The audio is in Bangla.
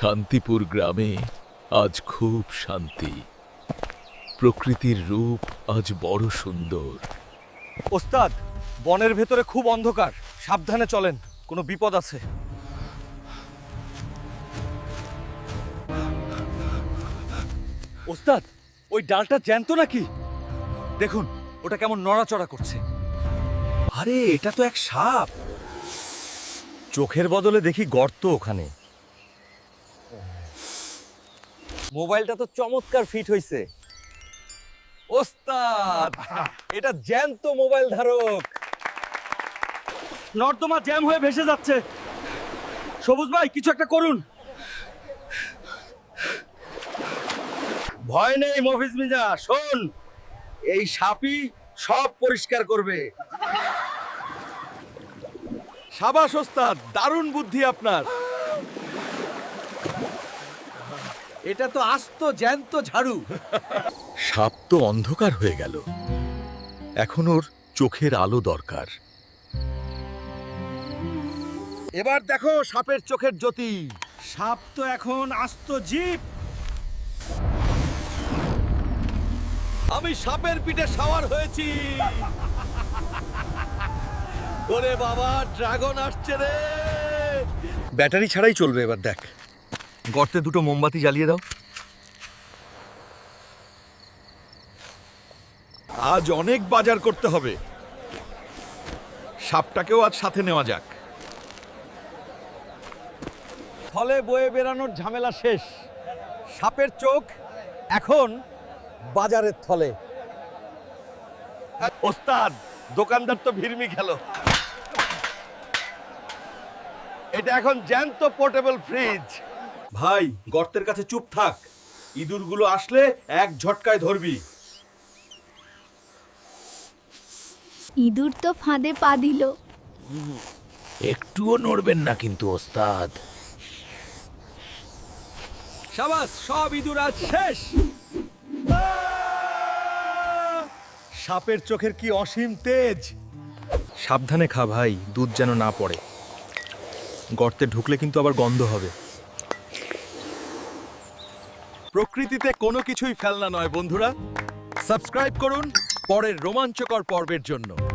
শান্তিপুর গ্রামে আজ খুব শান্তি। প্রকৃতির রূপ আজ বড় সুন্দর। ওস্তাদ, বনের ভেতরে খুব অন্ধকার। সাবধানে চলেন, কোনো বিপদ আছে। ওস্তাদ, ওই ডালটা জ্যান্ত নাকি? দেখুন, ওটা কেমন নড়াচড়া করছে। আরে, এটা তো এক সাপ। চোখের বদলে দেখি গর্ত ওখানে। মোবাইলটা তো চমৎকার ফিট হয়েছে ওস্তাদ এটা জ্যান্ত মোবাইল ধারক। নর্দমা জ্যাম হয়ে ভেসে যাচ্ছে। সবুজ ভাই কিছু একটা করুন। ভয় নেই মফিজ মিজা শোন এই সাপই সব পরিষ্কার করবে। সাবাস ওস্তাদ দারুণ বুদ্ধি আপনার। এটা তো আস্ত জ্যান্ত ঝাড়ু। সাপ তো অন্ধকার হয়ে গেল। এখন ওর চোখের আলো দরকার। এবার দেখো সাপের চোখের জ্যোতি। সাপ তো এখন আস্ত জীব। আমি সাপের পিঠে সাওয়ার হয়েছি। ওরে বাবা ড্রাগন আসছে রে। ব্যাটারি ছাড়াই চলবে এবার দেখ। গর্তে দুটো মোমবাতি জ্বালিয়ে দাও। আজ অনেক বাজার করতে হবে। সাপটাকেও আজ সাথে নেওয়া যাক। ফলে বয়ে বেরানোর ঝামেলা শেষ। সাপের চোখ এখন বাজারের থলে। ওস্তাদ, দোকানদার তো ভিড়মি খেল। এটা এখন জ্যান্ত পোর্টেবল ফ্রিজ। ভাই গর্তের কাছে চুপ থাক। ইঁদুরগুলো আসলে এক ঝটকায় ধরবি। ইঁদুর তো ফাঁদে পা দিল। একটুও নড়বেন না কিন্তু ওস্তাদ। সাবাস সব ইঁদুর আজ শেষ। সাপের চোখের কি অসীম তেজ? সাবধানে খা ভাই দুধ যেন না পড়ে। গর্তে ঢুকলে কিন্তু আবার গন্ধ হবে। প্রকৃতিতে কোনো কিছুই ফেলনা নয় বন্ধুরা। সাবস্ক্রাইব করুন পরের রোমাঞ্চকর পর্বের জন্য।